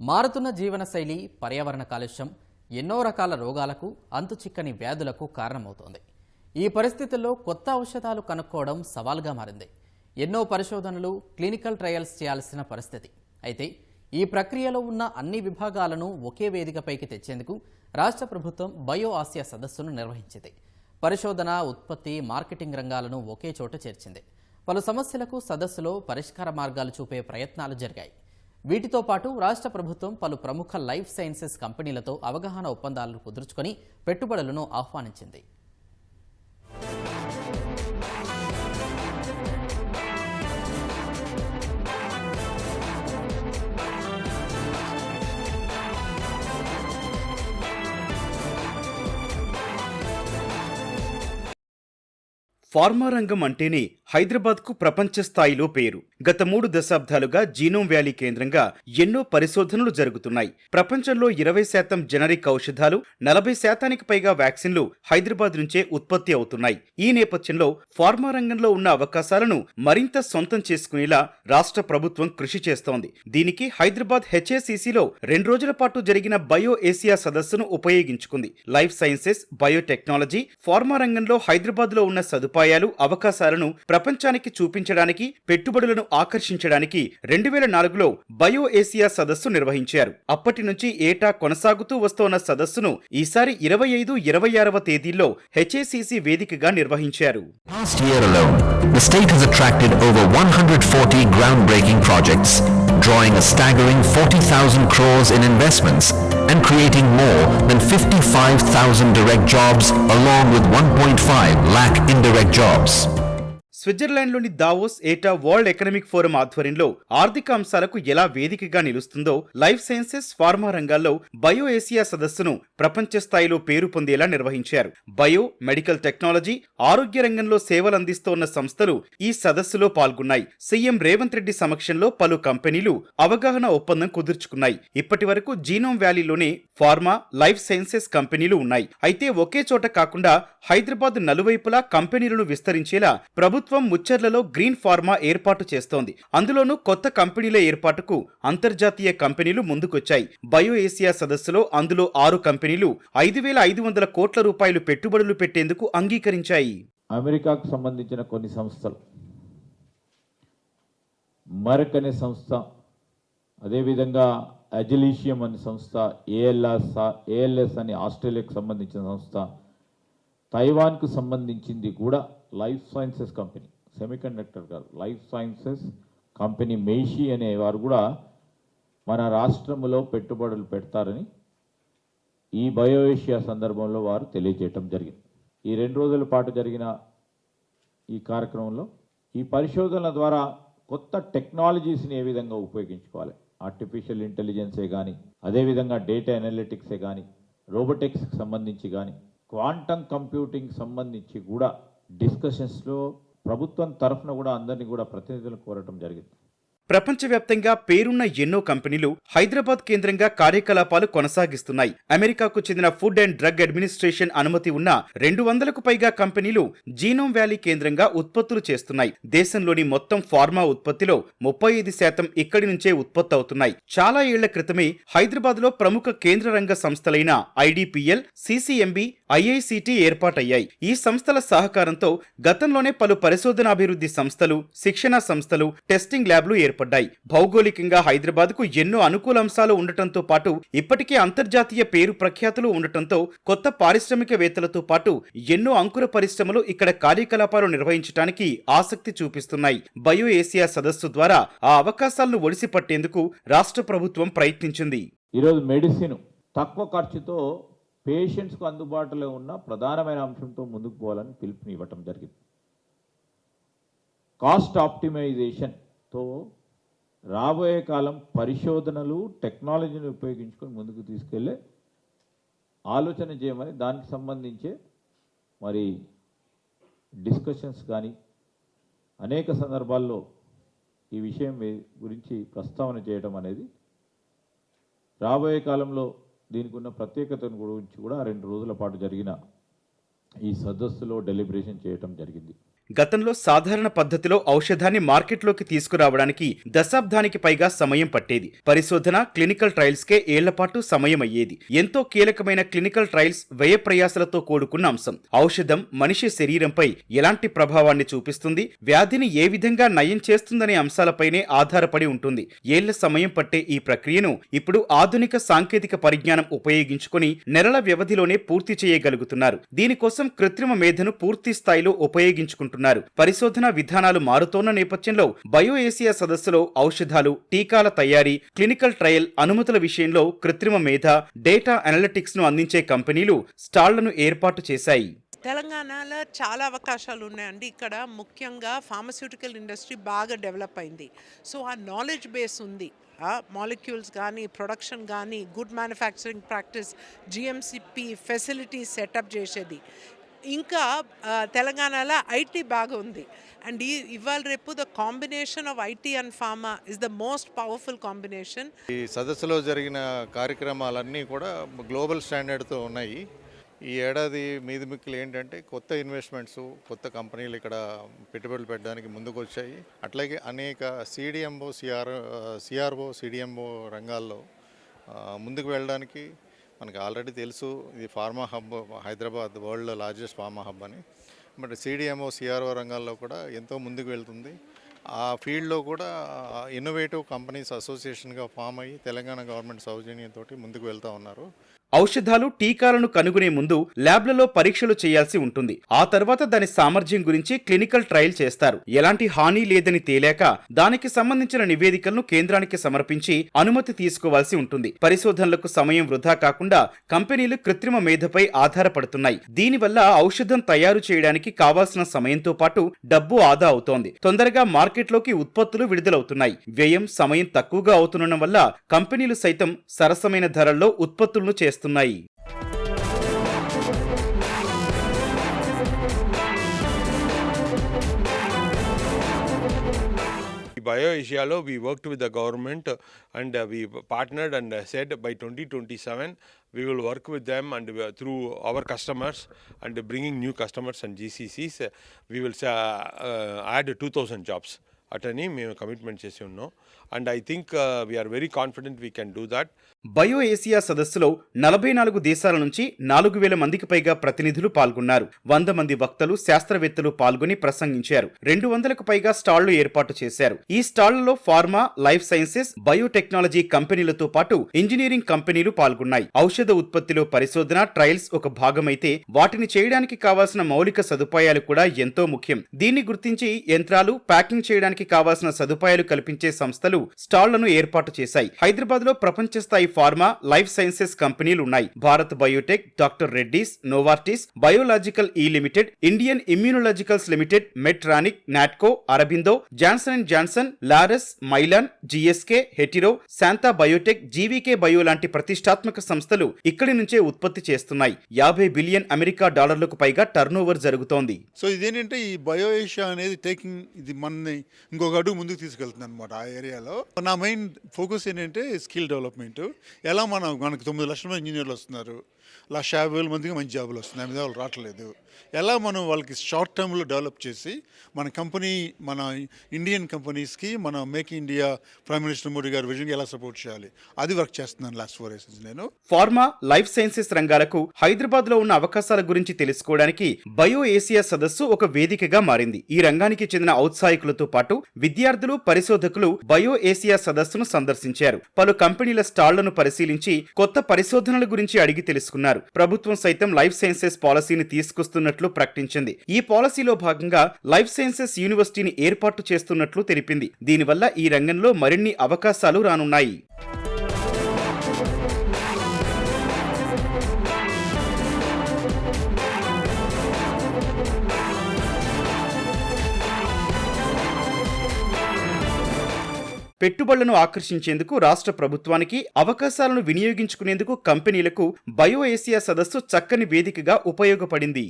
మారుతున్న జీవనశైలి పర్యావరణ కాలుష్యం ఎన్నో రకాల రోగాలకు అంతుచిక్కని వ్యాధులకు కారణమవుతోంది. ఈ పరిస్థితుల్లో కొత్త ఔషధాలు కనుక్కోవడం సవాల్గా మారింది. ఎన్నో పరిశోధనలు క్లినికల్ ట్రయల్స్ చేయాల్సిన పరిస్థితి. అయితే ఈ ప్రక్రియలో ఉన్న అన్ని విభాగాలను ఒకే వేదికపైకి తెచ్చేందుకు రాష్ట్ర ప్రభుత్వం బయో ఆసియా సదస్సును నిర్వహించింది. పరిశోధన ఉత్పత్తి మార్కెటింగ్ రంగాలను ఒకే చోట చేర్చింది. పలు సమస్యలకు సదస్సులో పరిష్కార మార్గాలు చూపే ప్రయత్నాలు జరిగాయి. వీటితో పాటు రాష్ట్ర ప్రభుత్వం పలు ప్రముఖ లైఫ్ సైన్సెస్ కంపెనీలతో అవగాహన ఒప్పందాలను కుదుర్చుకొని పెట్టుబడులను ఆహ్వానించింది. ఫార్మా రంగం అంటేనే హైదరాబాద్కు ప్రపంచ స్థాయిలో పేరు. గత మూడు దశాబ్దాలుగా జీనోమ్ వ్యాలీ కేంద్రంగా ఎన్నో పరిశోధనలు జరుగుతున్నాయి. ప్రపంచంలో ఇరవై శాతం జనరిక్ ఔషధాలు నలభై శాతానికి పైగా వ్యాక్సిన్లు హైదరాబాద్ నుంచే ఉత్పత్తి అవుతున్నాయి. ఈ నేపథ్యంలో ఫార్మా రంగంలో ఉన్న అవకాశాలను మరింత సొంతం చేసుకునేలా రాష్ట్ర ప్రభుత్వం కృషి చేస్తోంది. దీనికి హైదరాబాద్ హెచ్ఏసిసిలో రెండు రోజుల పాటు జరిగిన బయో ఏసియా సదస్సును ఉపయోగించుకుంది. లైఫ్ సైన్సెస్ బయోటెక్నాలజీ ఫార్మా రంగంలో హైదరాబాద్లో ఉన్న సదుపాయాలు సదుపాయాలు అవకాశాలను ప్రపంచానికి చూపించడానికి పెట్టుబడులను ఆకర్షించడానికి రెండు వేల నాలుగులో బయో సదస్సు నిర్వహించారు. అప్పటి నుంచి ఏటా కొనసాగుతూ వస్తోన్న సదస్సును ఈసారి ఇరవై ఐదు ఇరవై ఆరవ తేదీల్లో హెచ్ఏసీసీ వేదికగా నిర్వహించారు. The state has attracted over 140 and creating more than 55,000 direct jobs along with 1.5 lakh indirect jobs. స్విట్జర్లాండ్లోని దావోస్ ఏటా వరల్డ్ ఎకనామిక్ ఫోరం ఆధ్వర్యంలో ఆర్థిక అంశాలకు ఎలా వేదికగా నిలుస్తుందో లైఫ్ సైన్సెస్ ఫార్మా రంగాల్లో బయో ఏసియా సదస్సును ప్రపంచ స్థాయిలో పేరు పొందేలా నిర్వహించారు. బయో మెడికల్ టెక్నాలజీ ఆరోగ్య రంగంలో సేవలు అందిస్తోన్న సంస్థలు ఈ సదస్సులో పాల్గొన్నాయి. సీఎం రేవంత్ రెడ్డి సమక్షంలో పలు కంపెనీలు అవగాహన ఒప్పందం కుదుర్చుకున్నాయి. ఇప్పటి వరకు జీనోమ్ వ్యాలీలోనే ఫార్మా లైఫ్ సైన్సెస్ కంపెనీలు ఉన్నాయి. అయితే ఒకే చోట కాకుండా హైదరాబాద్ నలువైపులా కంపెనీలను విస్తరించేలా ప్రభుత్వం ముచ్చర్లలో గ్రీన్ ఫార్మా ఏర్పాటు చేస్తోంది. అందులోనూ కొత్త కంపెనీల ఏర్పాటుకు అంతర్జాతీయ కంపెనీలు ముందుకొచ్చాయి. బయో ఏసియా సదస్సులో అందులో ఆరు కంపెనీలు ఐదు వేల ఐదు వందల కోట్ల రూపాయలు పెట్టుబడులు పెట్టేందుకు అంగీకరించాయి. అమెరికాకు సంబంధించిన కొన్ని సంస్థలు. మరక్ అనే సంస్థ అదేవిధంగా అజిలీషియం అనే సంస్థ ఏఎల్ఎస్ ఏఎల్ఎస్ అనే ఆస్ట్రేలియాకు సంబంధించిన సంస్థ తైవాన్కు సంబంధించింది కూడా లైఫ్ సైన్సెస్ కంపెనీ సెమీకండక్టర్ కాదు లైఫ్ సైన్సెస్ కంపెనీ మేషి అనే వారు కూడా మన రాష్ట్రంలో పెట్టుబడులు పెడతారని ఈ బయో ఏషియా సందర్భంలో వారు తెలియజేయటం జరిగింది. ఈ రెండు రోజుల పాటు జరిగిన ఈ కార్యక్రమంలో ఈ పరిశోధనల ద్వారా కొత్త టెక్నాలజీస్ని ఏ విధంగా ఉపయోగించుకోవాలి? ఆర్టిఫిషియల్ ఇంటెలిజెన్సే కానీ అదేవిధంగా డేటా అనలిటిక్సే కానీ రోబోటిక్స్కి సంబంధించి కానీ క్వాంటమ్ కంప్యూటింగ్ సంబంధించి కూడా డిస్కషన్స్లో ప్రభుత్వం తరఫున కూడా అందరినీ కూడా ప్రతినిధులు కోరటం జరిగింది. ప్రపంచవ్యాప్తంగా పేరున్న ఎన్నో కంపెనీలు హైదరాబాద్ కేంద్రంగా కార్యకలాపాలు కొనసాగిస్తున్నాయి. అమెరికాకు చెందిన ఫుడ్ అండ్ డ్రగ్ అడ్మినిస్ట్రేషన్ అనుమతి ఉన్న రెండు వందలకు పైగా కంపెనీలు జీనోమ్ వ్యాలీ కేంద్రంగా ఉత్పత్తులు చేస్తున్నాయి. దేశంలోని మొత్తం ఫార్మా ఉత్పత్తిలో ముప్పై ఐదు శాతం ఇక్కడి నుంచే ఉత్పత్తి అవుతున్నాయి. చాలా ఏళ్ళ క్రితమే హైదరాబాద్లో ప్రముఖ కేంద్ర రంగ సంస్థలైన ఐడిపిఎల్ సిసిఎంబి ఐఐసిటి ఏర్పాటయ్యాయి. ఈ సంస్థల సహకారంతో గతంలోనే పలు పరిశోధనాభివృద్ధి సంస్థలు శిక్షణా సంస్థలు టెస్టింగ్ ల్యాబ్లు ఏర్పడ్డాయి. భౌగోళికంగా హైదరాబాద్కు ఎన్నో అనుకూల అంశాలు ఉండటంతో పాటు ఇప్పటికే అంతర్జాతీయ పేరు ప్రఖ్యాతులు ఉండటంతో కొత్త పారిశ్రామికవేత్తలతో పాటు ఎన్నో అంకుర పరిశ్రమలు ఇక్కడ కార్యకలాపాలు నిర్వహించడానికి ఆసక్తి చూపిస్తున్నాయి. బయో ఏసియా సదస్సు ద్వారా ఆ అవకాశాలను ఒడిసి పట్టేందుకు రాష్ట్ర ప్రభుత్వం ప్రయత్నించింది. ఈరోజు మెడిసిన్ తక్కువ ఖర్చుతో పేషెంట్స్కు అందుబాటులో ఉన్న ప్రధానమైన అంశంతో ముందుకు పోవాలని పిలుపునివ్వటం జరిగింది. కాస్ట్ ఆప్టిమైజేషన్తో రాబోయే కాలం పరిశోధనలు టెక్నాలజీని ఉపయోగించుకొని ముందుకు తీసుకెళ్ళే ఆలోచన చేయమని దానికి సంబంధించే మరి డిస్కషన్స్ కానీ అనేక సందర్భాల్లో ఈ విషయం గురించి ప్రస్తావన చేయడం అనేది రాబోయే కాలంలో దీనికి ఉన్న ప్రత్యేకతను గురించి కూడా రెండు రోజుల పాటు జరిగిన ఈ సదస్సులో డెలిబరేషన్ చేయటం జరిగింది. గతంలో సాధారణ పద్ధతిలో ఔషధాన్ని మార్కెట్లోకి తీసుకురావడానికి దశాబ్దానికి పైగా సమయం పట్టేది. పరిశోధన క్లినికల్ ట్రయల్స్కే ఏళ్ళపాటు సమయం అయ్యేది ఎంతో కీలకమైన క్లినికల్ ట్రయల్స్ వ్యయ ప్రయాసలతో కూడుకున్న అంశం. ఔషధం మనిషి శరీరంపై ఎలాంటి ప్రభావాన్ని చూపిస్తుంది? వ్యాధిని ఏ విధంగా నయం చేస్తుందనే అంశాలపైనే ఆధారపడి ఉంటుంది. ఏళ్ళ సమయం పట్టే ఈ ప్రక్రియను ఇప్పుడు ఆధునిక సాంకేతిక పరిజ్ఞానం ఉపయోగించుకుని నెలల వ్యవధిలోనే పూర్తి చేయగలుగుతున్నారు. దీనికోసం కృత్రిమ మేధను పూర్తి స్థాయిలో ఉపయోగించుకుంటున్నారు. పరిశోధన విధానాలు మారుతోన్న నేపథ్యంలో బయో ఏసియా సదస్సులో ఔషధాలు టీకాల తయారీ క్లినికల్ ట్రయల్ అనుమతుల విషయంలో కృత్రిమ మేధ డేటా అనలిటిక్స్ను అందించే కంపెనీలు స్టాళ్ళను ఏర్పాటు చేశాయి. తెలంగాణలో చాలా అవకాశాలు ఉన్నాయండి. ఇక్కడ ముఖ్యంగా ఫార్మస్యూటికల్ ఇండస్ట్రీ బాగా డెవలప్ అయింది. సో ఆ నాలెడ్జ్ బేస్ ఉంది. మాలిక్యూల్స్ కానీ ప్రొడక్షన్ కానీ good manufacturing practice GMCP facilities setup చేసేది. ఇంకా తెలంగాణలో ఐటీ బాగా ఉంది అండ్ ఈ ఇవాళ రేపు the combination of IT and pharma is the most powerful combination. ఈ సదస్సులో జరిగిన కార్యక్రమాలన్నీ కూడా గ్లోబల్ స్టాండర్డ్తో ఉన్నాయి. ఈ ఏడాది మీది మిక్కులు ఏంటంటే కొత్త ఇన్వెస్ట్మెంట్స్ కొత్త కంపెనీలు ఇక్కడ పెట్టుబడులు పెట్టడానికి ముందుకు వచ్చాయి అట్లాగే అనేక సిడిఎంఓ సిఆర్ సిఆర్ఓ సిడిఎంఓ రంగాల్లో ముందుకు వెళ్ళడానికి మనకి ఆల్రెడీ తెలుసు ఇది pharma hub Hyderabad world largest pharma hub అని. బట్ సిడిఎంఓ సిఆర్ఓ రంగాల్లో కూడా ఎంతో ముందుకు వెళ్తుంది. ఆ ఫీల్డ్లో కూడా ఇన్నోవేటివ్ కంపెనీస్ అసోసియేషన్గా ఫామ్ అయ్యి తెలంగాణ గవర్నమెంట్ సౌజన్యంతో ముందుకు వెళ్తూ ఉన్నారు. ఔషధాలు టీకాలను కనుగొనే ముందు ల్యాబ్లలో పరీక్షలు చేయాల్సి ఉంటుంది. ఆ తర్వాత దాని సామర్థ్యం గురించి క్లినికల్ ట్రయల్ చేస్తారు. ఎలాంటి హాని లేదని తేలాక దానికి సంబంధించిన నివేదికలను కేంద్రానికి సమర్పించి అనుమతి తీసుకోవాల్సి ఉంటుంది. పరిశోధనలకు సమయం వృధా కాకుండా కంపెనీలు కృత్రిమ మేధపై ఆధారపడుతున్నాయి. దీనివల్ల ఔషధం తయారు చేయడానికి కావాల్సిన సమయంతో పాటు డబ్బు ఆదా అవుతోంది. తొందరగా మార్కెట్లోకి ఉత్పత్తులు విడుదలవుతున్నాయి. వ్యయం సమయం తక్కువగా అవుతుండడం వల్ల కంపెనీలు సైతం సరసమైన ధరల్లో ఉత్పత్తులను చేస్తున్నాయి. Bio ఏషియాలో we worked with the government and we partner and said by twenty twenty seven we will work with them and through our customers and bringing new customers and GCCs we will add two thousand jobs అటని మేము commitment చేసి ఉన్నాం. And I think we're very confident we can do that bio Asia సదస్సులో నలభై నాలుగు దేశాల నుంచి నాలుగు వేల మందికి పైగా ప్రతినిధులు పాల్గొన్నారు. వంద మంది వక్తలు శాస్త్రవేత్తలు పాల్గొని ప్రసంగించారు. రెండు వందలకు పైగా స్టాళ్ళు ఏర్పాటు చేశారు. ఈ స్టాళ్ళలో ఫార్మా లైఫ్ సైన్సెస్ బయోటెక్నాలజీ కంపెనీలతో పాటు ఇంజనీరింగ్ కంపెనీలు పాల్గొన్నాయి. ఔషధ ఉత్పత్తిలో పరిశోధన ట్రయల్స్ ఒక భాగమైతే వాటిని చేయడానికి కావాల్సిన మౌలిక సదుపాయాలు కూడా ఎంతో ముఖ్యం. దీన్ని గుర్తించి యంత్రాలు ప్యాకింగ్ చేయడానికి కావాల్సిన సదుపాయాలు కల్పించే సంస్థలు స్టాళ్ళను ఏర్పాటు చేశాయి. హైదరాబాద్లో ప్రపంచ స్థాయి ఫార్మా లైఫ్ సైన్సెస్ కంపెనీలు ఉన్నాయి. Bharat biotech doctor Reddy's Novartis biological E limited Indian immunologicals limited Medtronic Natco Aurobindo Johnson and Johnson Laurus Mylan GSK Hetero Shantha biotech GVK bio లాంటి ప్రతిష్టాత్మక సంస్థలు ఇక్కడి నుంచే ఉత్పత్తి చేస్తున్నాయి. యాభై బిలియన్ అమెరికా డాలర్లకు పైగా టర్నోవర్ జరుగుతోంది. సో ఇదేంటంటే ఈ బయో ఏషియా అనేది టేకింగ్ ఇది మనని ఇంకొక అడుగు ముందుకు తీసుకెళ్తుంది అనమాట ఆ ఏరియాలో. నా మెయిన్ ఫోకస్ ఏంటంటే స్కిల్ డెవలప్మెంట్ ఎలా మనం మనకు తొమ్మిది లక్షల మంది ఇంజనీర్లు వస్తున్నారు. లక్ష యాభై వేల మందికి మంచి జాబులు వస్తున్నాయి. మీద వాళ్ళు రావట్లేదు. ఎలా మనం వాళ్ళకి షార్ట్ టర్మ్లో డెవలప్ చేసి మన కంపెనీ మన ఇండియన్ కంపెనీస్కి మన make India prime minister Modi గారి విజన్కి ఎలా సపోర్ట్ చేయాలి? అది వర్క్ చేస్తున్నాను లాస్ట్ ఫోర్ ఇయర్స్ నేను. ఫార్మా లైఫ్ సైన్సెస్ రంగాలకు హైదరాబాద్లో ఉన్న అవకాశాల గురించి తెలుసుకోవడానికి బయో ఏసియా సదస్సు ఒక వేదికగా మారింది. ఈ రంగానికి చెందిన ఔత్సాహికులతో పాటు విద్యార్థులు పరిశోధకులు బయో ఏసియా సదస్సును సందర్శించారు. పలు కంపెనీల స్టాళ్ళను పరిశీలించి కొత్త పరిశోధనల గురించి అడిగి తెలుసుకున్నారు. ప్రభుత్వం సైతం లైఫ్ సైన్సెస్ పాలసీని తీసుకొస్తున్నట్లు ప్రకటించింది. ఈ పాలసీలో భాగంగా లైఫ్ సైన్సెస్ యూనివర్సిటీని ఏర్పాటు చేస్తున్నట్లు తెలిపింది. దీనివల్ల ఈ రంగంలో మరిన్ని అవకాశాలు రానున్నాయి. పెట్టుబడులను ఆకర్షించేందుకు రాష్ట్ర ప్రభుత్వానికి అవకాశాలను వినియోగించుకునేందుకు కంపెనీలకు బయో ఏసియా సదస్సు చక్కని వేదికగా ఉపయోగపడింది.